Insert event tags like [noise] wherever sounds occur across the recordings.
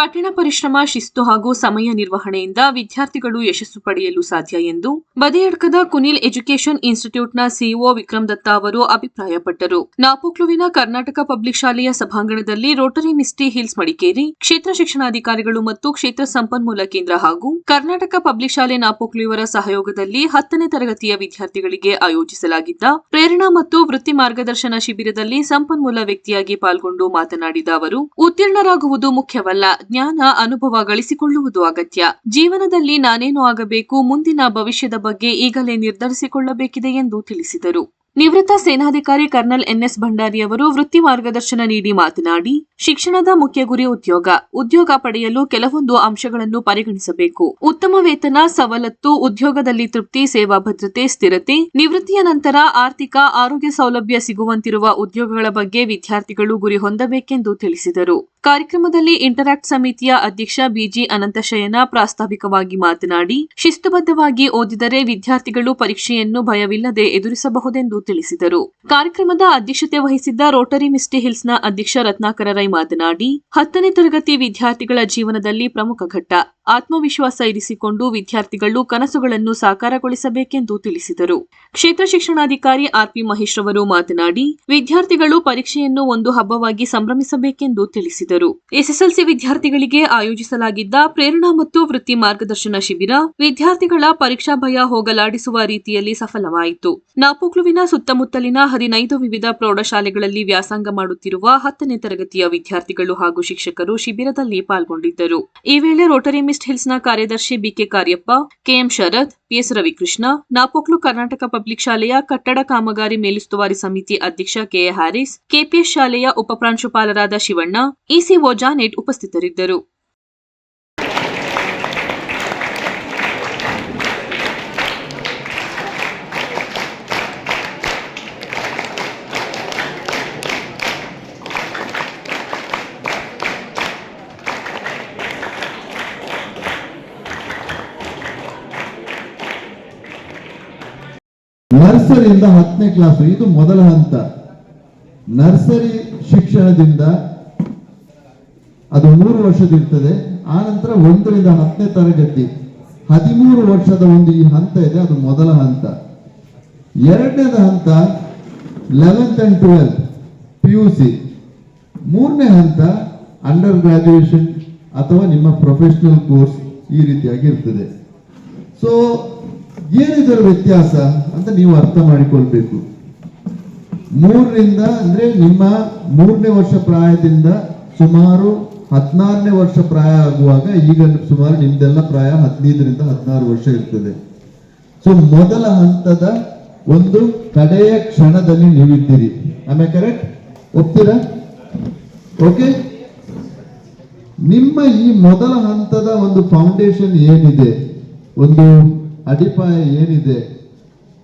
ಕಠಿಣ ಪರಿಶ್ರಮ, ಶಿಸ್ತು ಹಾಗೂ ಸಮಯ ನಿರ್ವಹಣೆಯಿಂದ ವಿದ್ಯಾರ್ಥಿಗಳು ಯಶಸ್ಸು ಪಡೆಯಲು ಸಾಧ್ಯ ಎಂದು ಬದಿಯಡ್ಕದ ಕುನಿಲ್ ಎಜುಕೇಷನ್ ಇನ್ಸ್ಟಿಟ್ಯೂಟ್ನ ಸಿಇಒ ವಿಕ್ರಮ್ ದತ್ತ ಅವರು ಅಭಿಪ್ರಾಯಪಟ್ಟರು. ನಾಪೋಕ್ಲುವಿನ ಕರ್ನಾಟಕ ಪಬ್ಲಿಕ್ ಶಾಲೆಯ ಸಭಾಂಗಣದಲ್ಲಿ ರೋಟರಿ ಮಿಸ್ಟಿ ಹಿಲ್ಸ್ ಮಡಿಕೇರಿ, ಕ್ಷೇತ್ರ ಶಿಕ್ಷಣಾಧಿಕಾರಿಗಳು ಮತ್ತು ಕ್ಷೇತ್ರ ಸಂಪನ್ಮೂಲ ಕೇಂದ್ರ ಹಾಗೂ ಕರ್ನಾಟಕ ಪಬ್ಲಿಕ್ ಶಾಲೆ ನಾಪೋಕ್ಲುವರ ಸಹಯೋಗದಲ್ಲಿ ಹತ್ತನೇ ತರಗತಿಯ ವಿದ್ಯಾರ್ಥಿಗಳಿಗೆ ಆಯೋಜಿಸಲಾಗಿದ್ದ ಪ್ರೇರಣಾ ಮತ್ತು ವೃತ್ತಿ ಮಾರ್ಗದರ್ಶನ ಶಿಬಿರದಲ್ಲಿ ಸಂಪನ್ಮೂಲ ವ್ಯಕ್ತಿಯಾಗಿ ಪಾಲ್ಗೊಂಡು ಮಾತನಾಡಿದ ಅವರು, ಉತ್ತೀರ್ಣರಾಗುವುದು ಮುಖ್ಯವಲ್ಲ. ಜ್ಞಾನ ಅನುಭವ ಗಳಿಸಿಕೊಳ್ಳುವುದು ಅಗತ್ಯ. ಜೀವನದಲ್ಲಿ ನಾನೇನು ಆಗಬೇಕು, ಮುಂದಿನ ಭವಿಷ್ಯದ ಬಗ್ಗೆ ಈಗಲೇ ನಿರ್ಧರಿಸಿಕೊಳ್ಳಬೇಕಿದೆ ಎಂದು ತಿಳಿಸಿದರು. ನಿವೃತ್ತ ಸೇನಾಧಿಕಾರಿ ಕರ್ನಲ್ ಎನ್ಎಸ್ ಭಂಡಾರಿ ಅವರು ವೃತ್ತಿ ಮಾರ್ಗದರ್ಶನ ನೀಡಿ ಮಾತನಾಡಿ, ಶಿಕ್ಷಣದ ಮುಖ್ಯ ಗುರಿ ಉದ್ಯೋಗ. ಉದ್ಯೋಗ ಪಡೆಯಲು ಕೆಲವೊಂದು ಅಂಶಗಳನ್ನು ಪರಿಗಣಿಸಬೇಕು. ಉತ್ತಮ ವೇತನ, ಸವಲತ್ತು, ಉದ್ಯೋಗದಲ್ಲಿ ತೃಪ್ತಿ, ಸೇವಾ ಭದ್ರತೆ, ಸ್ಥಿರತೆ, ನಿವೃತ್ತಿಯ ನಂತರ ಆರ್ಥಿಕ ಆರೋಗ್ಯ ಸೌಲಭ್ಯ ಸಿಗುವಂತಿರುವ ಉದ್ಯೋಗಗಳ ಬಗ್ಗೆ ವಿದ್ಯಾರ್ಥಿಗಳು ಗುರಿ ಹೊಂದಬೇಕೆಂದು ತಿಳಿಸಿದರು. ಕಾರ್ಯಕ್ರಮದಲ್ಲಿ ಇಂಟರಾಕ್ಟ್ ಸಮಿತಿಯ ಅಧ್ಯಕ್ಷ ಬಿಜಿ ಅನಂತಶಯನ ಪ್ರಾಸ್ತಾವಿಕವಾಗಿ ಮಾತನಾಡಿ, ಶಿಸ್ತುಬದ್ಧವಾಗಿ ಓದಿದರೆ ವಿದ್ಯಾರ್ಥಿಗಳು ಪರೀಕ್ಷೆಯನ್ನು ಭಯವಿಲ್ಲದೆ ಎದುರಿಸಬಹುದೆಂದು ತಿಳಿಸಿದರು. ಕಾರ್ಯಕ್ರಮದ ಅಧ್ಯಕ್ಷತೆ ವಹಿಸಿದ್ದ ರೋಟರಿ ಮಿಸ್ಟಿ ಹಿಲ್ಸ್ನ ಅಧ್ಯಕ್ಷ ರತ್ನಾಕರ ರೈ ಮಾತನಾಡಿ, ಹತ್ತನೇ ತರಗತಿ ವಿದ್ಯಾರ್ಥಿಗಳ ಜೀವನದಲ್ಲಿ ಪ್ರಮುಖ ಘಟ್ಟ. ಆತ್ಮವಿಶ್ವಾಸ ಇರಿಸಿಕೊಂಡು ವಿದ್ಯಾರ್ಥಿಗಳು ಕನಸುಗಳನ್ನು ಸಾಕಾರಗೊಳಿಸಬೇಕೆಂದು ತಿಳಿಸಿದರು. ಕ್ಷೇತ್ರ ಶಿಕ್ಷಣಾಧಿಕಾರಿ ಆರ್ಪಿ ಮಹೇಶ್ ಅವರು ಮಾತನಾಡಿ, ವಿದ್ಯಾರ್ಥಿಗಳು ಪರೀಕ್ಷೆಯನ್ನು ಒಂದು ಹಬ್ಬವಾಗಿ ಸಂಭ್ರಮಿಸಬೇಕೆಂದು ತಿಳಿಸಿದರು. ಎಸ್ಎಸ್ಎಲ್ಸಿ ವಿದ್ಯಾರ್ಥಿಗಳಿಗೆ ಆಯೋಜಿಸಲಾಗಿದ್ದ ಪ್ರೇರಣಾ ಮತ್ತು ವೃತ್ತಿ ಮಾರ್ಗದರ್ಶನ ಶಿಬಿರ ವಿದ್ಯಾರ್ಥಿಗಳ ಪರೀಕ್ಷಾ ಭಯ ಹೋಗಲಾಡಿಸುವ ರೀತಿಯಲ್ಲಿ ಸಫಲವಾಯಿತು. ನಾಪೋಕ್ಲುವಿನ ಸುತ್ತಮುತ್ತಲಿನ ಹದಿನೈದು ವಿವಿಧ ಪ್ರೌಢಶಾಲೆಗಳಲ್ಲಿ ವ್ಯಾಸಂಗ ಮಾಡುತ್ತಿರುವ ಹತ್ತನೇ ತರಗತಿಯ ವಿದ್ಯಾರ್ಥಿಗಳು ಹಾಗೂ ಶಿಕ್ಷಕರು ಶಿಬಿರದಲ್ಲಿ ಪಾಲ್ಗೊಂಡಿದ್ದರು. ಈ ವೇಳೆ ರೋಟರಿ ಮಿಸ್ಟ್ ಹಿಲ್ಸ್ನ ಕಾರ್ಯದರ್ಶಿ B K Kariappa, K M Sharath P S Ravikrishna, Napoklu Karnataka public ಶಾಲೆಯ ಕಟ್ಟಡ ಕಾಮಗಾರಿ ಮೇಲುಸ್ತುವಾರಿ ಸಮಿತಿ ಅಧ್ಯಕ್ಷ ಕೆಎ ಹ್ಯಾರಿಸ್ ಕೆಪಿಎಸ್ ಶಾಲೆಯ ಉಪಪ್ರಾಂಶುಪಾಲರಾದ ಶಿವಣ್ಣ ಇಸಿಒ ಜಾನೆಟ್ ಉಪಸ್ಥಿತರಿದ್ದರು. ನರ್ಸರಿಯಿಂದ ಹತ್ತನೇ ಕ್ಲಾಸ್ ಇದು ಮೊದಲ ಹಂತ. ನರ್ಸರಿ ಶಿಕ್ಷಣದಿಂದ ಅದು ಮೂರು ವರ್ಷದಿರ್ತದೆ ಆ ನಂತರ ಒಂದರಿಂದ ಹತ್ತನೇ ತರಗತಿ. ಹದಿಮೂರು ವರ್ಷದ ಒಂದು ಈ ಹಂತ ಇದೆ, ಅದು ಮೊದಲ ಹಂತ. ಎರಡನೇದ ಹಂತ eleventh and twelfth P U C ಮೂರನೇ ಹಂತ ಅಂಡರ್ ಗ್ರಾಜುಯೇಷನ್ ಅಥವಾ ನಿಮ್ಮ ಪ್ರೊಫೆಷನಲ್ ಕೋರ್ಸ್ ಈ ರೀತಿಯಾಗಿ ಇರ್ತದೆ. ಸೊ ಏನಿದರ ವ್ಯತ್ಯಾಸ ಅಂತ ನೀವು ಅರ್ಥ ಮಾಡಿಕೊಳ್ಬೇಕು. ಮೂರರಿಂದ ಅಂದ್ರೆ ನಿಮ್ಮ ಮೂರನೇ ವರ್ಷ ಪ್ರಾಯದಿಂದ ಸುಮಾರು ಹದಿನಾರನೇ ವರ್ಷ ಪ್ರಾಯ ಆಗುವಾಗ ಈಗ ಸುಮಾರು ನಿಮ್ದೆಲ್ಲ ಪ್ರಾಯ ಹದಿನೈದರಿಂದ ಹದಿನಾರು ವರ್ಷ ಇರ್ತದೆ. ಸೊ ಮೊದಲ ಹಂತದ ಒಂದು ಕಡೆಯ ಕ್ಷಣದಲ್ಲಿ ನೀವಿದ್ದೀರಿ. ಆಮೇಲೆ ಕರೆಕ್ಟ್ ಒಪ್ತೀರಾ? ಓಕೆ ನಿಮ್ಮ ಈ ಮೊದಲ ಹಂತದ ಒಂದು ಫೌಂಡೇಶನ್ ಏನಿದೆ? ಒಂದು ಅಡಿಪಾಯ ಏನಿದೆ,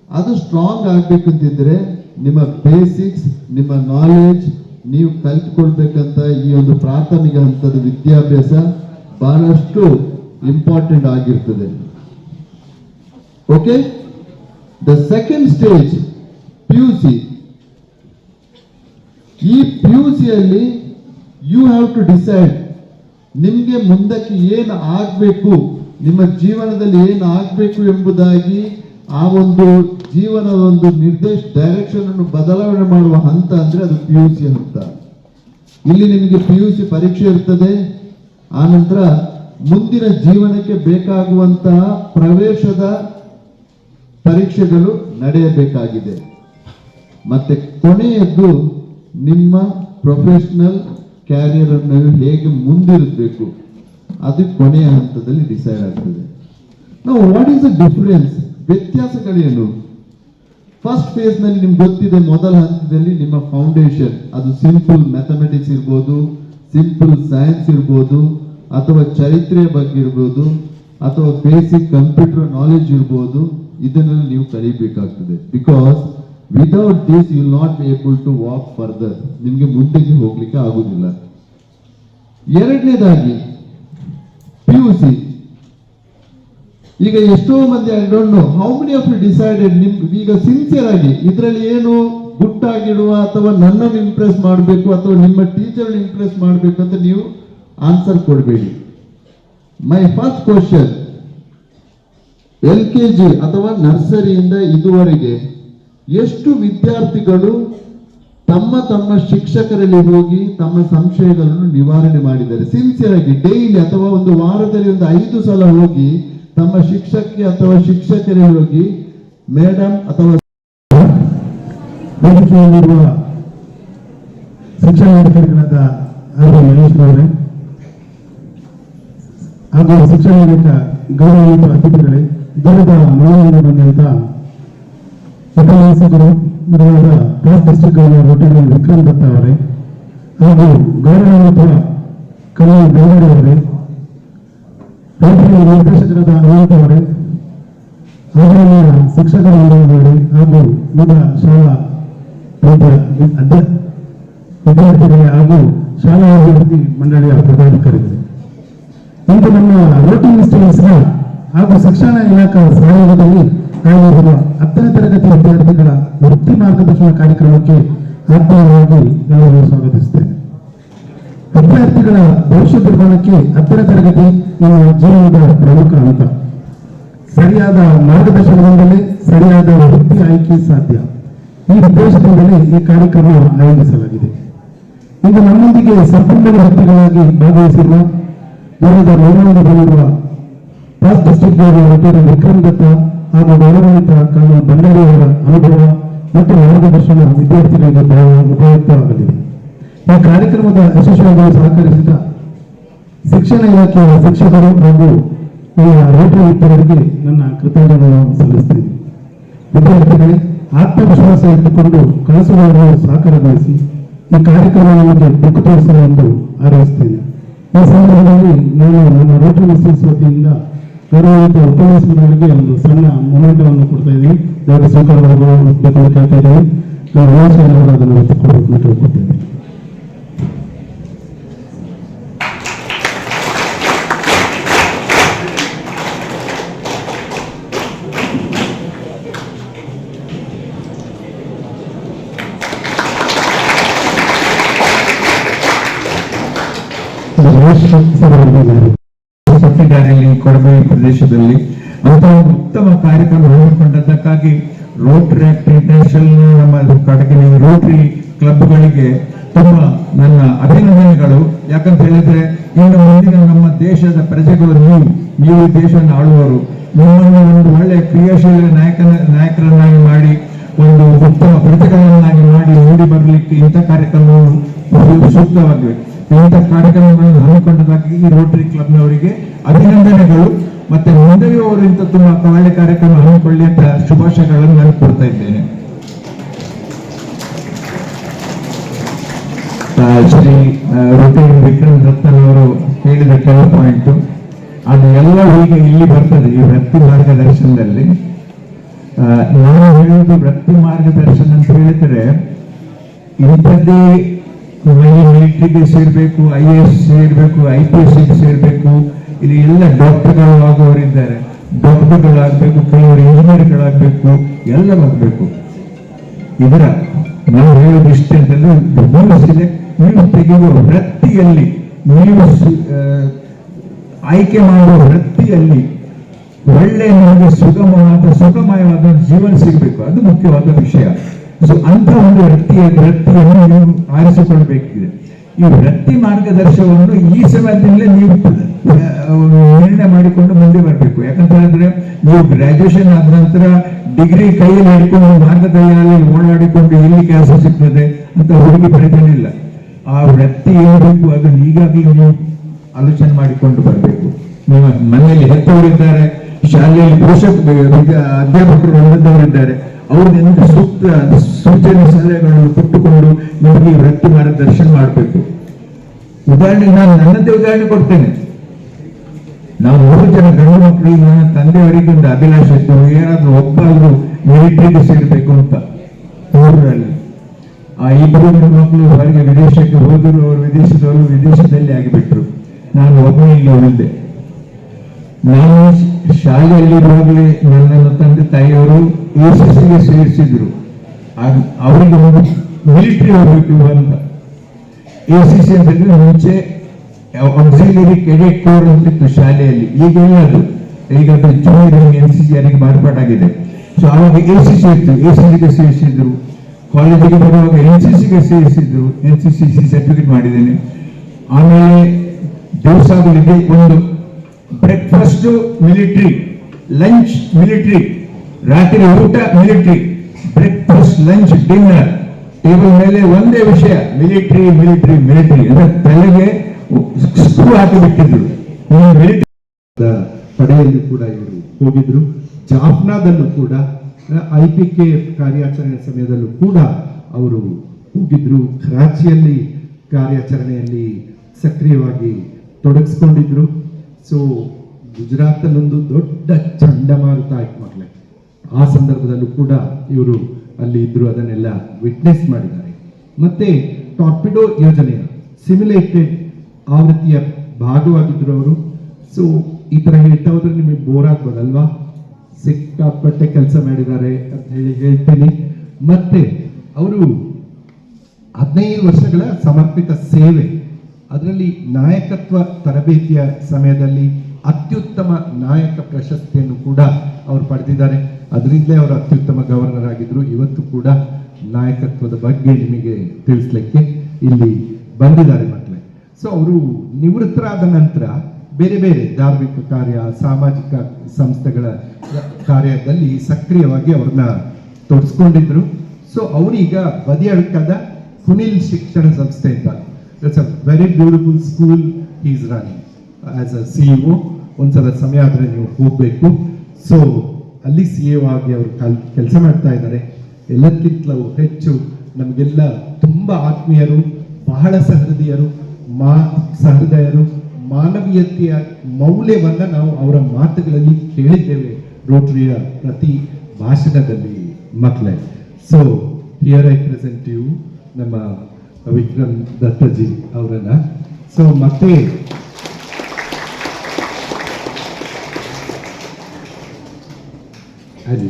ಅದು ಸ್ಟ್ರಾಂಗ್ ಆಗ್ಬೇಕಂತಿದ್ರೆ ನಿಮ್ಮ ಬೇಸಿಕ್ಸ್ ನಿಮ್ಮ ನಾಲೆಡ್ಜ್ ನೀವು ಕಲ್ತ್ಕೊಳ್ಬೇಕಂತ ಈ ಒಂದು ಪ್ರಾಥಮಿಕ ಹಂತದ ವಿದ್ಯಾಭ್ಯಾಸ ಬಹಳಷ್ಟು ಇಂಪಾರ್ಟೆಂಟ್ ಆಗಿರ್ತದೆ. Okay the second stage P U C ಈ ಪಿ ಯು ಸಿಯಲ್ಲಿ ಯು ಹ್ಯಾವ್ ಟು ಡಿಸೈಡ್ ನಿಮಗೆ ಮುಂದಕ್ಕೆ ಏನು ಆಗಬೇಕು ನಿಮ್ಮ ಜೀವನದಲ್ಲಿ ಏನು ಆಗಬೇಕು ಎಂಬುದಾಗಿ ಆ ಒಂದು ಜೀವನದ ಒಂದು ನಿರ್ದೇಶ ಡೈರೆಕ್ಷನ್ ಅನ್ನು ಬದಲಾವಣೆ ಮಾಡುವ ಹಂತ ಅಂದ್ರೆ ಅದು ಪಿ ಯು ಸಿ ಹಂತ ಇಲ್ಲಿ ನಿಮಗೆ ಪಿ ಯು ಸಿ ಪರೀಕ್ಷೆ ಇರ್ತದೆ. ಆನಂತರ ಮುಂದಿನ ಜೀವನಕ್ಕೆ ಬೇಕಾಗುವಂತಹ ಪ್ರವೇಶದ ಪರೀಕ್ಷೆಗಳು ನಡೆಯಬೇಕಾಗಿದೆ. ಮತ್ತೆ ಕೊನೆಯದ್ದು ನಿಮ್ಮ ಪ್ರೊಫೆಷನಲ್ ಕ್ಯಾರಿಯರ್ ಅನ್ನು ಹೇಗೆ ಮುಂದಿರಬೇಕು ಅದು ಕೊನೆಯ ಹಂತದಲ್ಲಿ ಡಿಸೈಡ್ ಆಗ್ತದೆ. ನಾವು ವಾಟ್ ಈಸ್ ದ ಡಿಫರೆನ್ಸ್ ವ್ಯತ್ಯಾಸಗಳೇನು? ಫಸ್ಟ್ ಫೇಸ್ನಲ್ಲಿ ನಿಮ್ಗೆ ಗೊತ್ತಿದೆ, ಮೊದಲ ಹಂತದಲ್ಲಿ ನಿಮ್ಮ ಫೌಂಡೇಶನ್ ಅದು ಸಿಂಪಲ್ ಮ್ಯಾಥಮೆಟಿಕ್ಸ್ ಇರ್ಬೋದು ಸಿಂಪಲ್ ಸೈನ್ಸ್ ಇರ್ಬೋದು, ಅಥವಾ ಚರಿತ್ರೆಯ ಬಗ್ಗೆ ಇರ್ಬೋದು, ಅಥವಾ ಬೇಸಿಕ್ ಕಂಪ್ಯೂಟರ್ ನಾಲೆಜ್ ಇರ್ಬೋದು, ಇದನ್ನೆಲ್ಲ ನೀವು ಕಲಿಬೇಕಾಗ್ತದೆ. Because without this you not able to walk further ನಿಮಗೆ ಮುಂದೆಗೆ ಹೋಗ್ಲಿಕ್ಕೆ ಆಗುದಿಲ್ಲ. ಎರಡನೇದಾಗಿ ಪಿ ಯು ಸಿ ಈಗ ಎಷ್ಟೋ ಮಂದಿ I don't know how many of you decided ನಿಮ್ ಈಗ ಸಿನ್ಸಿಯರ್ ಆಗಿ, ಇದರಲ್ಲಿ ಏನು ಗುಟ್ಟಾಗಿಡುವ ಅಥವಾ ನನ್ನನ್ನು ಇಂಪ್ರೆಸ್ ಮಾಡಬೇಕು ಅಥವಾ ನಿಮ್ಮ ಟೀಚರ್ ಇಂಪ್ರೆಸ್ ಮಾಡಬೇಕು ಅಂತ ನೀವು ಆನ್ಸರ್ ಕೊಡಬೇಡಿ. My first question L K G ಅಥವಾ ನರ್ಸರಿಯಿಂದ ಇದುವರೆಗೆ ಎಷ್ಟು ವಿದ್ಯಾರ್ಥಿಗಳು ತಮ್ಮ ತಮ್ಮ ಶಿಕ್ಷಕರಲ್ಲಿ ಹೋಗಿ ತಮ್ಮ ಸಂಶಯಗಳನ್ನು ನಿವಾರಣೆ ಮಾಡಿದ್ದಾರೆ. ಸಿನ್ಸಿಯರ್ ಆಗಿ ಡೈಲಿ ಅಥವಾ ಒಂದು ವಾರದಲ್ಲಿ ಒಂದು ಐದು ಸಲ ಹೋಗಿ ತಮ್ಮ ಶಿಕ್ಷಕಿ ಅಥವಾ ಶಿಕ್ಷಕರಲ್ಲಿ ಹೋಗಿ ಮೇಡಮ್ ಅಥವಾ ವೇದಿಕೆಯಲ್ಲಿರುವ ಶಿಕ್ಷಣ ಅಧಿಕಾರಿಗಳಾದ ಮಹೇಶ್ ಅವರೇ ಹಾಗೂ ಶಿಕ್ಷಣ ಇಲಾಖೆ ಗೌರವಾನ್ವಿತ ಅತಿಥಿಗಳೇ ದೊರೆತ ಮನೆಯಿಂದ ಬಂದಂತ ಉಪನ್ಯಾಸಕರು ಇರುವಾದ class district governor Rotary Vikram Datta ಅವರೇ ಹಾಗೂ ಗೌರವಾನ್ವಿತ ಕಲಾ ಬೆಂಗಳೂರು ಅವರೇ ರೋಟರಿ ನಿರ್ದೇಶಕರಾದ ಅನಂತ ಅವರೇ ಆದರಣೀಯ ಶಿಕ್ಷಕರ ಮಂಡಳಿಯವರೇ ಹಾಗೂ ನಿಮ್ಮ ಶಾಲಾ ಪ್ರೀತಿಯ ವಿದ್ಯಾರ್ಥಿಗಳಿಗೆ ವಿದ್ಯಾರ್ಥಿಗಳೇ ಹಾಗೂ ಶಾಲಾ ಅಭಿವೃದ್ಧಿ ಮಂಡಳಿಯ ಪದಾಧಿಕಾರಿಗಳು ಇಂದು ನಮ್ಮ ರೋಟಿ ಇನ್ಸ್ಟಿಟ್ಯೂಟ್ಸ್ನ ಹಾಗೂ ಶಿಕ್ಷಣ ಇಲಾಖಾ ಸಹಯೋಗದಲ್ಲಿ ಆಯೋಜಿಸಿರುವ ಹತ್ತನೇ ತರಗತಿ ವಿದ್ಯಾರ್ಥಿಗಳ ವೃತ್ತಿ ಮಾರ್ಗದರ್ಶನ ಕಾರ್ಯಕ್ರಮಕ್ಕೆ ಆತ್ಮೀಯವಾಗಿ ನಾವು ಸ್ವಾಗತಿಸುತ್ತೇನೆ ವಿದ್ಯಾರ್ಥಿಗಳ ಭವಿಷ್ಯ ನಿರ್ಮಾಣಕ್ಕೆ ಹತ್ತನೇ ತರಗತಿ ನಮ್ಮ ಜೀವನದ ಪ್ರಮುಖ ಹಂತ. ಸರಿಯಾದ ಮಾರ್ಗದರ್ಶನದಿಂದಲೇ ಸರಿಯಾದ ವೃತ್ತಿ ಆಯ್ಕೆ ಸಾಧ್ಯ. ಈ ಉದ್ದೇಶದಿಂದಲೇ ಈ ಕಾರ್ಯಕ್ರಮ ಆಯೋಜಿಸಲಾಗಿದೆ. ಇಂದು ನಮ್ಮೊಂದಿಗೆ ಸಂಪೂರ್ಣ ವ್ಯಕ್ತಿಗಳಾಗಿ ಭಾಗವಹಿಸಿರುವ ದೂರದ ಮೌನವನ್ನು ಬಂದಿರುವ ಡಿಸ್ಟ್ರಿಕ್ಟ್ ಗವರ್ನರ್ ವಿಕ್ರಮ್ ದತ್ತ ಹಾಗೂ ಗೌರವಾನ್ವಿತ ಕಾನೂನು ಬಂಡಾರಿ ಅವರ ಅನುಭವ ಮತ್ತು ಮಾರ್ಗದರ್ಶನ ವಿದ್ಯಾರ್ಥಿಗಳಿಗೆ ಬಹಳ ಉಪಯುಕ್ತವಾಗಲಿದೆ. ಈ ಕಾರ್ಯಕ್ರಮದ ಯಶಸ್ವಿಯಾಗಲು ಸಹಕರಿಸಿದ ಶಿಕ್ಷಣ ಇಲಾಖೆಯ ಶಿಕ್ಷಕರು ಹಾಗೂ ರೋಟರಿ ಮಿತ್ರರಿಗೆ ನನ್ನ ಕೃತಜ್ಞತೆಗಳನ್ನು ಸಲ್ಲಿಸ್ತೇನೆ ವಿದ್ಯಾರ್ಥಿಗಳೇ, ಆತ್ಮವಿಶ್ವಾಸ ಇಟ್ಟುಕೊಂಡು ಕನಸುಗಳನ್ನು ಸಾಕಾರಗೊಳಿಸಿ ಈ ಕಾರ್ಯಕ್ರಮ ನಮಗೆ ದಿಕ್ಕು ತೋರಿಸಲು ಎಂದು ಆರೈಸುತ್ತೇನೆ ಈ ಸಂದರ್ಭದಲ್ಲಿ ನಾನು ನನ್ನ ರೋಟರಿ ಮಿಸ್ಟರ್ಸ್ ಗೌರವಿತ ಉಪನ್ಯಾಸಕರಿಗೆ ಒಂದು ಸಣ್ಣ ಮೊಮೆಂಟವನ್ನು ಕೊಡ್ತಾ ಇದ್ದೀವಿ ದಯವಿಟ್ಟು ಸ್ವೀಕಾರ ಕೇಳ್ತಾ ಇದ್ದೀವಿ ನಾವು ಅದನ್ನು ಕೊಡಬೇಕು ಅಂತ ಕೊಡಬೆ ಪ್ರದೇಶದಲ್ಲಿ ಅಂತ ಒಂದು ಉತ್ತಮ ಕಾರ್ಯಕ್ರಮ ಹಮ್ಮಿಕೊಂಡದ್ದಕ್ಕಾಗಿ ರೋಟರಿ ಇಂಟರ್ನ್ಯಾಷನಲ್ ನಮ್ಮ ಕಡಗಿನ ರೋಟರಿ ಕ್ಲಬ್ಗಳಿಗೆ ತುಂಬಾ ನನ್ನ ಅಭಿನಂದನೆಗಳು. ಯಾಕಂತ ಹೇಳಿದ್ರೆ, ಇನ್ನು ಮುಂದಿನ ನಮ್ಮ ದೇಶದ ಪ್ರಜೆಗಳು ನೀವು ನೀವು ದೇಶವನ್ನು ಆಳುವರು ನಿಮ್ಮನ್ನು ಒಂದು ಒಳ್ಳೆಯ ಕ್ರಿಯಾಶೀಲ ನಾಯಕನ, ನಾಯಕರನ್ನಾಗಿ ಮಾಡಿ, ಒಂದು ಉತ್ತಮ ಪ್ರಜೆಗಳನ್ನಾಗಿ ಮಾಡಿ ಮೂಡಿ ಬರಲಿಕ್ಕೆ ಇಂಥ ಕಾರ್ಯಕ್ರಮವು ಸೂಕ್ತವಾಗಿವೆ ಇಂಥ ಕಾರ್ಯಕ್ರಮಗಳನ್ನು ಹಮ್ಮಿಕೊಂಡದಾಗಿ ಈ ರೋಟರಿ ಕ್ಲಬ್ನವರಿಗೆ ಅಭಿನಂದನೆಗಳು. ಮತ್ತೆ ಮುಂದೆಯೂ ಅವರು ಇಂಥ ತುಂಬಾ ಒಳ್ಳೆ ಕಾರ್ಯಕ್ರಮ ಹಮ್ಮಿಕೊಳ್ಳಿ ಅಂತ ಶುಭಾಶಯಗಳನ್ನು ನಾನು ಕೊಡ್ತಾ ಇದ್ದೇನೆ. ಶ್ರೀ ರೋಟರಿ ವಿಕ್ರಮ್ ಅವರು ಹೇಳಿದ ಕೆಲವು ಪಾಯಿಂಟ್. ಅದು ಎಲ್ಲ ಈಗ ಇಲ್ಲಿ ಬರ್ತದೆ, ಈ ವೃತ್ತಿ ಮಾರ್ಗದರ್ಶನದಲ್ಲಿ. ನಾನು ಹೇಳುವುದು ವೃತ್ತಿ ಮಾರ್ಗದರ್ಶನ ಅಂತ ಹೇಳಿದ್ರೆ, ಇಂಥದ್ದೇ ಮಿಲಿಟರಿಗೆ ಸೇರ್ಬೇಕು ಐ ಎ ಎಸ್ ಸೇರ್ಬೇಕು ಐ ಪಿ ಎಸ್ ಸೇರ್ಬೇಕು. ಇಲ್ಲಿ ಎಲ್ಲ ಡಾಕ್ಟರ್ಗಳು ಆಗುವವರಿದ್ದಾರೆ. ಡಾಕ್ಟರ್ಗಳಾಗಬೇಕು ಕೆಲವರು ಇಂಜಿನಿಯರ್ಗಳಾಗಬೇಕು ಎಲ್ಲ ಆಗಬೇಕು. ಇದರ ನಾವು ಹೇಳೋದು ಇಷ್ಟೇ ಅಂತಂದ್ರೆ select- ನೀವು ತೆಗೆಯುವ ವೃತ್ತಿಯಲ್ಲಿ, ನೀವು ಆಯ್ಕೆ ಮಾಡುವ ವೃತ್ತಿಯಲ್ಲಿ ಒಳ್ಳೆಯ ನಮಗೆ ಸುಗಮವಾದ ಸುಗಮಯವಾದ ಜೀವನ ಸಿಗಬೇಕು. ಅದು ಮುಖ್ಯವಾದ ವಿಷಯ. ಸೊ ಅಂತ ಒಂದು ವೃತ್ತಿಯ ವೃತ್ತಿಯನ್ನು ನೀವು ಆರಿಸಿಕೊಳ್ಬೇಕಿದೆ ಈ ವೃತ್ತಿ ಮಾರ್ಗದರ್ಶನವನ್ನು ಈ ಸಮಯದಲ್ಲೇ ನೀವು ನಿರ್ಣಯ ಮಾಡಿಕೊಂಡು ಮುಂದೆ ಬರಬೇಕು. ಯಾಕಂತ ಹೇಳಿದ್ರೆ, ನೀವು ಗ್ರಾಜುಯೇಷನ್ ಆದ ನಂತರ ಡಿಗ್ರಿ ಕೈಯಲ್ಲಿ ಹಿಡ್ಕೊಂಡು ಮಾರ್ಗದಲ್ಲಿ ಓಡಾಡಿಕೊಂಡು ಎಲ್ಲಿ ಕೆಲಸ ಸಿಗ್ತದೆ ಅಂತ ಹುಡುಗಿ ಬರೀತಾನಿಲ್ಲ ಆ ವೃತ್ತಿ ಏನ್ ಅದನ್ನು ನೀವು ಆಲೋಚನೆ ಮಾಡಿಕೊಂಡು ಬರಬೇಕು. ನಿಮ್ಮ ಮನೆಯಲ್ಲಿ ಹೆತ್ತವರಿದ್ದಾರೆ, ಶಾಲೆಯಲ್ಲಿ ಪೋಷಕ, ಅಧ್ಯಾಪಕರು ಹೊಂದಿದ್ದವರಿದ್ದಾರೆ ಅವರು ನಿಮಗೆ ಸೂಕ್ತ ಸೂಚನೆ ಸಲಹೆಗಳನ್ನು ಕೊಟ್ಟುಕೊಂಡು ನಿಮಗೆ ವೃತ್ತಿ ಮಾರ್ಗದರ್ಶನ ಮಾಡಬೇಕು. ಉದಾಹರಣೆಗೆ ನಾನು ನನ್ನದೇ ಉದಾಹರಣೆ ಕೊಡ್ತೇನೆ. ನಾವು ಮೂರು ಜನ ಗಂಡು ಮಕ್ಕಳಿಗೆ ನನ್ನ ತಂದೆಯವರಿಗೆ ಒಂದು ಅಭಿಲಾಷೆ ಇತ್ತು. ಏನಾದ್ರೂ ಒಬ್ಬರು ಮಿಲಿಟರಿಗೆ ಸೇರ್ಬೇಕು ಅಂತ ಊರಲ್ಲಿ ಆ ಇಬ್ಬರು ಗಂಡು ಮಕ್ಕಳು ಹೊರಗೆ ವಿದೇಶಕ್ಕೆ ಹೋದರು, ಅವರು ವಿದೇಶದವರು ವಿದೇಶದಲ್ಲಿ ಆಗಿಬಿಟ್ರು. ನಾನು ಒಬ್ಬನೇ ಇಲ್ಲಿ ಉಳಿದೆ. ನಾನು ಶಾಲೆಯಲ್ಲಿರುವಾಗಲೇ ನನ್ನನ್ನು ತಂದೆ ತಾಯಿಯವರು ಎ ಸಿ ಸಿಗೆ ಸೇರಿಸಿದ್ರು ಅವರಿಗೆ ಮಿಲಿಟರಿ ಹೋಗ್ಬೇಕು ಅಂತ. ಎ ಸಿ ಸಿ ಅಂತಂದ್ರೆ ಮುಂಚೆ ಆಕ್ಸಿಲರಿ ಕೆಡೆಟ್ ಕೋರ್ ಅಂತಿತ್ತು ಶಾಲೆಯಲ್ಲಿ. ಈಗೆಲ್ಲ ಅದು. ಈಗ ಅದು ಜೂನಿಯರ್ ಎನ್ ಸಿ ಸಿ ಅವರಿಗೆ ಮಾರ್ಪಾಡಾಗಿದೆ. ಸೊ ಅವಾಗ ಎ ಸಿ ಸಿ ಇತ್ತು. ಎ ಸಿ ಸಿಗೆ ಸೇರಿಸಿದ್ರು. ಕಾಲೇಜಿಗೆ ಬರುವಾಗ ಎನ್ ಸಿ ಸಿಗೆ ಸೇರಿಸಿದ್ರು. ಎನ್ ಸಿ ಸಿ ಸರ್ಟಿಫಿಕೇಟ್ ಮಾಡಿದ್ದೇನೆ. ಆಮೇಲೆ ದಿವಸಗಳಿಗೆ ಒಂದು ಬ್ರೇಕ್ಫಾಸ್ಟ್ ಮಿಲಿಟರಿ, ಲಂಚ್ ಮಿಲಿಟರಿ, ರಾತ್ರಿ ಊಟ military, breakfast, lunch, dinner. Table ಮೇಲೆ ಒಂದೇ ವಿಷಯ, ಮಿಲಿಟರಿ ಮಿಲಿಟರಿ ಮಿಲಿಟರಿ. ಅಂದ್ರೆ ತಲೆಗೆ ಸ್ಕ್ರೂ ಹಾಕಿ ಬಿಟ್ಟಿದ್ರು ಪಡೆಯಲ್ಲಿ ಕೂಡ ಇವರು ಹೋಗಿದ್ರು. ಜಾಫ್ನಾದಲ್ಲೂ ಕೂಡ ಐ ಪಿ ಕೆ ಕಾರ್ಯಾಚರಣೆ ಸಮಯದಲ್ಲೂ ಕೂಡ ಅವರು ಹೋಗಿದ್ರು. ಕರಾಚಿಯಲ್ಲಿ ಕಾರ್ಯಾಚರಣೆಯಲ್ಲಿ ಸಕ್ರಿಯವಾಗಿ ತೊಡಗಿಸ್ಕೊಂಡಿದ್ರು. ಸೊ ಗುಜರಾತಲ್ಲೊಂದು ದೊಡ್ಡ ಚಂಡಮಾರುತ ಆಯ್ತು ಮಕ್ಕಳೇ ಆ ಸಂದರ್ಭದಲ್ಲೂ ಕೂಡ ಇವರು ಅಲ್ಲಿ ಇದ್ರು, ಅದನ್ನೆಲ್ಲ ವಿಟ್ನೆಸ್ ಮಾಡಿದ್ದಾರೆ. ಮತ್ತೆ ಟಾರ್ಪಿಡೋ ಯೋಜನೆಯ ಸಿಮ್ಯುಲೇಟೆಡ್ ಆವೃತ್ತಿಯ ಭಾಗವಾಗಿದ್ದರು ಅವರು. ಸೊ ಈ ಥರ ಹೇಳ್ತಾ ಹೋದ್ರೆ ನಿಮಗೆ ಬೋರ್ ಆಗ್ಬೋದಲ್ವಾ? ಸಿಕ್ಕಾಪಟ್ಟೆ ಕೆಲಸ ಮಾಡಿದ್ದಾರೆ ಅಂತ ಹೇಳಿ ಹೇಳ್ತೀನಿ. ಮತ್ತೆ, ಅವರು ಹದಿನೈದು ವರ್ಷಗಳ ಸಮರ್ಪಿತ ಸೇವೆ ಅದರಲ್ಲಿ ನಾಯಕತ್ವ ತರಬೇತಿಯ ಸಮಯದಲ್ಲಿ ಅತ್ಯುತ್ತಮ ನಾಯಕ ಪ್ರಶಸ್ತಿಯನ್ನು ಕೂಡ ಅವರು ಪಡೆದಿದ್ದಾರೆ. ಅದರಿಂದಲೇ ಅವರು ಅತ್ಯುತ್ತಮ ಗವರ್ನರ್ ಆಗಿದ್ರು. ಇವತ್ತು ಕೂಡ ನಾಯಕತ್ವದ ಬಗ್ಗೆ ನಿಮಗೆ ತಿಳಿಸ್ಲಿಕ್ಕೆ ಇಲ್ಲಿ ಬಂದಿದ್ದಾರೆ ಮಕ್ಕಳೇ. ಸೊ ಅವರು ನಿವೃತ್ತರಾದ ನಂತರ ಬೇರೆ ಬೇರೆ ಧಾರ್ಮಿಕ ಕಾರ್ಯ, ಸಾಮಾಜಿಕ ಸಂಸ್ಥೆಗಳ ಕಾರ್ಯದಲ್ಲಿ ಸಕ್ರಿಯವಾಗಿ ಅವ್ರನ್ನ ತೊಡಸ್ಕೊಂಡಿದ್ರು ಸೊ ಅವರೀಗ ಬದಿಯಡ್ಕದ ಕುನಿಲ್ ಶಿಕ್ಷಣ ಸಂಸ್ಥೆ ಅಂತ. It's a very beautiful school is running as a C E ಒಂದ್ಸಲ ಸಮಯ ಆದರೆ ನೀವು ಹೋಗಬೇಕು. ಸೊ ಅಲ್ಲಿ ಸಿ ಎ ಆಗಿ ಅವರು ಕಲ್, ಕೆಲಸ ಮಾಡ್ತಾ ಇದ್ದಾರೆ. ಎಲ್ಲಕ್ಕಿಂತಲೂ ಹೆಚ್ಚು ನಮಗೆಲ್ಲ ತುಂಬ ಆತ್ಮೀಯರು, ಬಹಳ ಸಹೃದಯರು, ಮಾ, ಸಹೃದಯರು, ಮಾನವೀಯತೆಯ ಮೌಲ್ಯವನ್ನು ನಾವು ಅವರ ಮಾತುಗಳಲ್ಲಿ ಕೇಳಿದ್ದೇವೆ ರೋಟರಿಯ ಪ್ರತಿ ಭಾಷಣದಲ್ಲಿ ಮಕ್ಕಳೇ. So here I present you ನಮ್ಮ ವಿಕ್ರಮ್ ದತ್ತಜಿ ಅವರನ್ನ ಸೊ ಮತ್ತೆ ಅದೇ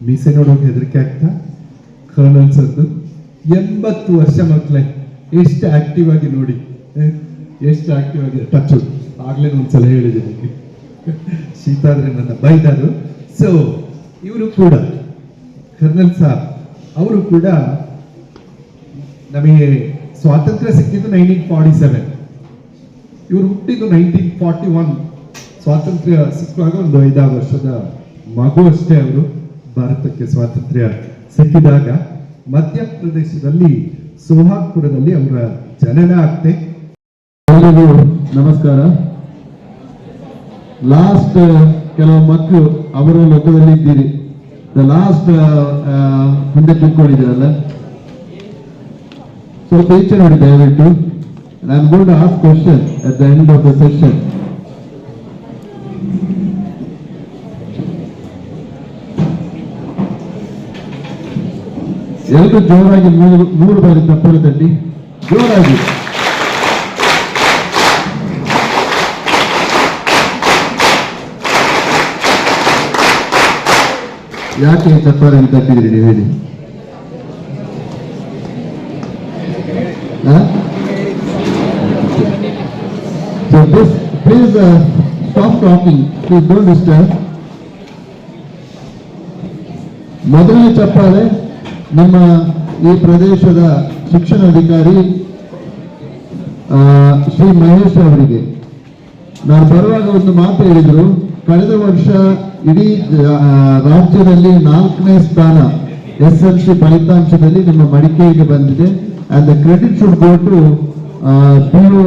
ಮೀಸೆ ನೋಡೋಕೆ ಹೆದರಿಕೆ ಆಗ್ತಾ ಸರ್ದು ಎಂಬತ್ತು ವರ್ಷ ಮಕ್ಕಳೇ, ಎಷ್ಟು ಆಕ್ಟಿವ್ ಆಗಿ ನೋಡಿ? ಎಷ್ಟು ಆಕ್ಟಿವ್ ಆಗಿ ಟಚ್ ಆಗ್ಲೇ ಒಂದ್ಸಲ ಹೇಳಿದ್ದೀನಿ [laughs] ಶೀತಾದ್ರೆ ನನ್ನ ಬೈದರು ಸೊ ಇವರು ಕೂಡ, ಕರ್ನಲ್ ಸಾಬ್, ಅವರು ಕೂಡ ನಮಗೆ ಸ್ವಾತಂತ್ರ್ಯ ಸಿಕ್ಕಿದ್ದು ನೈನ್ಟೀನ್ ಫಾರ್ಟಿ ಸೆವೆನ್ ಇವರು ಹುಟ್ಟಿದ್ದು ನೈನ್ಟೀನ್ ಫಾರ್ಟಿ ಒನ್ ಸ್ವಾತಂತ್ರ್ಯ ಸಿಕ್ಕುವಾಗ ಒಂದು ಐದಾರು ವರ್ಷದ ಮಗು ಅಷ್ಟೇ ಅವರು. ಭಾರತಕ್ಕೆ ಸ್ವಾತಂತ್ರ್ಯ ಸಿಕ್ಕಿದಾಗ ಮಧ್ಯಪ್ರದೇಶದಲ್ಲಿ ಸೋಹಾಗ್ಪುರದಲ್ಲಿ ಅವರ ಜನನ ಆಗ್ತೆ. ಎಲ್ಲರಿಗೂ ನಮಸ್ಕಾರ. ಲಾಸ್ಟ್ ಕೆಲವು ಮಕ್ಕಳು ಅವರ ಲೋಕದಲ್ಲಿ ಇದ್ದೀರಿ ದ ಲಾಸ್ಟ್ ಮುಂದೆ ಕೂತ್ಕೊಂಡಿದ್ದೀರಲ್ಲ ಸ್ವಲ್ಪ ಈಚೆ ನೋಡಿ ದಯವಿಟ್ಟು. I am gold as question at the end of the session ಎಲ್ಲರೂ ಜೋರಾಗಿ ಮೂರು ಮೂರು ಬಾರಿ ತಪ್ಪಲು ತಟ್ಟಿ ಜೋರಾಗಿ. ಯಾಕೆ ಚಪ್ಪಾಳೆ ಅಂತ ಹೇಳಿ? Please stop talking please don't disturb ಮೊದಲನೇ ಚಪ್ಪಾಳೆ ನಮ್ಮ ಈ ಪ್ರದೇಶದ ಶಿಕ್ಷಣಾಧಿಕಾರಿ ಶ್ರೀ ಮಹೇಶ್ ಅವರಿಗೆ. ನಾನು ಬರುವಾಗ ಒಂದು ಮಾತು ಹೇಳಿದರು. ಕಳೆದ ವರ್ಷ ಇಡೀ ರಾಜ್ಯದಲ್ಲಿ ನಾಲ್ಕನೇ ಸ್ಥಾನ ಎಸ್ ಎಲ್ ಸಿ ಫಲಿತಾಂಶದಲ್ಲಿ ನಿಮ್ಮ ಮಡಿಕೇರಿಗೆ ಬಂದಿದೆ. And the credit should go to P O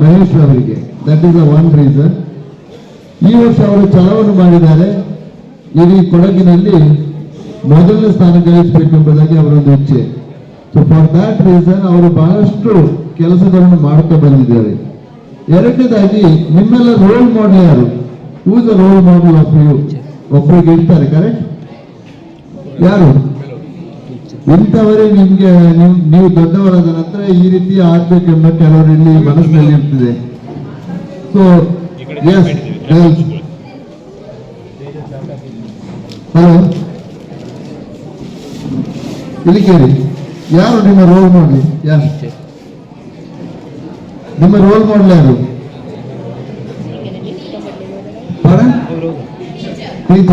Mahesh ಅವರಿಗೆ. That is a one reason ಈ ವರ್ಷ ಅವರು ಛಲವನ್ನು ಮಾಡಿದ್ದಾರೆ. ಇಡೀ ಕೊಡಗಿನಲ್ಲಿ ಮೊದಲನೇ ಸ್ಥಾನ ಗಳಿಸಬೇಕೆಂಬುದಾಗಿ ಅವರೊಂದು ಇಚ್ಛೆ. ಸೊ ಫಾರ್ ದಾಟ್ ರೀಸನ್ ಅವರು ಬಹಳಷ್ಟು ಕೆಲಸಗಳನ್ನು ಮಾಡ್ತಾ ಬಂದಿದ್ದಾರೆ. ಎರಡನೇದಾಗಿ ನಿಮ್ಮೆಲ್ಲ ರೋಲ್ ಮಾಡೆಲ್ ಯಾರು? Whose role model of you ಒಬ್ಬರಿಗೆ ಇರ್ತಾರೆ ಕರೆಕ್ಟ್ ಯಾರು? ಇಂಥವರೇ ನಿಮ್ಗೆ, ನೀವು ದೊಡ್ಡವರಾದ ನಂತರ ಈ ರೀತಿ ಆಗ್ಬೇಕೆಂಬ ಕೆಲವರಲ್ಲಿ ಮನಸ್ಸಿನಲ್ಲಿ ಇರ್ತದೆ. ಸೊ ಎಸ್ ಹಲೋ ಇಲ್ಲಿ ಕೇಳಿ. ಯಾರು ನಿಮ್ಮ ರೋಲ್ ಮಾಡಲಿ ಯಾರು ನಿಮ್ಮ ರೋಲ್ ಮಾಡಲ್ ಯಾರು?